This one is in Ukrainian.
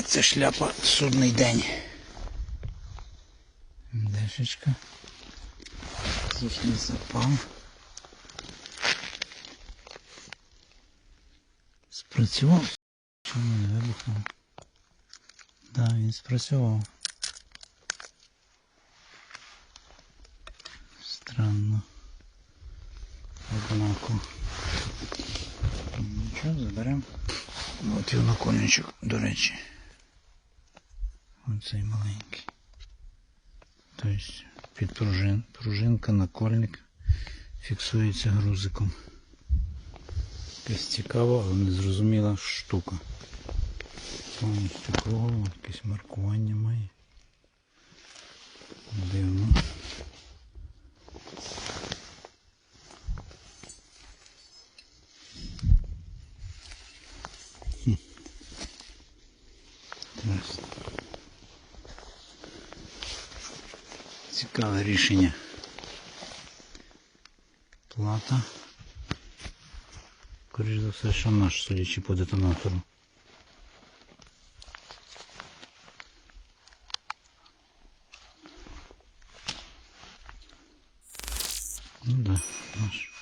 Називається шляпа судний день. Дешечка. Зічний запал. Спрацював. Чому не вибухнув? Да, він спрацював. Странно. Однаково. Нічого, заберемо. От його накольничок, до речі. Оцей маленький. Тобто під пружин, пружинка, накольник фіксується грузиком. Якась цікава, але незрозуміла штука. Повністю кругло, якесь маркування має. Дивно. Ясно. Цікаве рішення. Плата. Скоріше за все, що наш, судячи по детонатору. Ну да, наш.